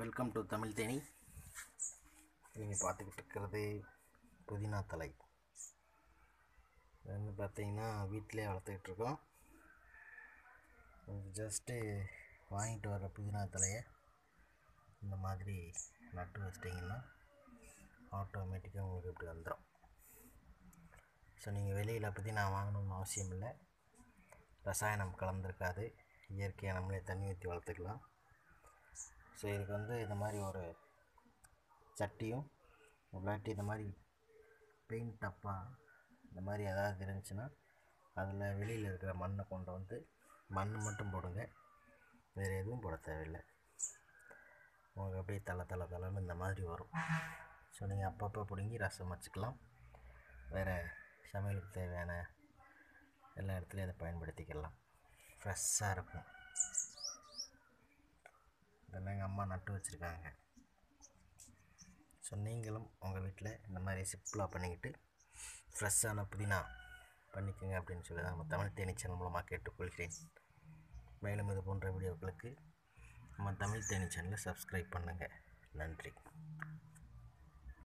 Welcome to Tamil Theni நீங்கள் பார்த்துக்கிட்டு இருக்கிறது புதினா தலை. இது வந்து பார்த்தீங்கன்னா வீட்டிலே வளர்த்துக்கிட்டு இருக்கோம் ஜஸ்ட்டு வாங்கிட்டு வர புதினா தலையை இந்த மாதிரி நட்டு வச்சிட்டிங்கன்னா ஆட்டோமேட்டிக்காக உங்களுக்கு இப்படி வந்துடும் ஸோ நீங்கள் வெளியில் புதினா வாங்கணும்னு அவசியம் இல்லை. ரசாயனம் கலந்துருக்காது. இயற்கையாக நம்மளே தண்ணி ஊற்றி வளர்த்துக்கலாம். ஸோ இதுக்கு வந்து இந்த மாதிரி ஒரு சட்டியும் இல்லாட்டி இந்த மாதிரி பெயிண்ட் டப்பா இந்த மாதிரி ஏதாவது இருந்துச்சுன்னா அதில் வெளியில் இருக்கிற மண்ணை கொண்டு வந்து மண் மட்டும் போடுங்க. வேறு எதுவும் போட தேவையில்லை. உங்களுக்கு அப்படியே தலை தலை தலைன்னு இந்த மாதிரி வரும். ஸோ நீங்கள் அப்பப்போ பிடுங்கி ரசம் வச்சுக்கலாம். வேறு சமையலுக்கு தேவையான எல்லா இடத்துலையும் அதை பயன்படுத்திக்கலாம். ஃப்ரெஷ்ஷாக இருக்கும். அம்மா நட்டு வச்சுருக்காங்க. ஸோ நீங்களும் உங்கள் வீட்டில் இந்த மாதிரி சிப்பிளாக பண்ணிக்கிட்டு ஃப்ரெஷ்ஷான புதினா பண்ணிக்கோங்க அப்படின்னு சொல்லி தான் நம்ம தமிழ் தேனி சேனல் மூலமாக கேட்டுக்கொள்கிறேன். மேலும் இது போன்ற வீடியோக்களுக்கு நம்ம தமிழ் தேனி சேனலை சப்ஸ்கிரைப் பண்ணுங்கள் நன்றி.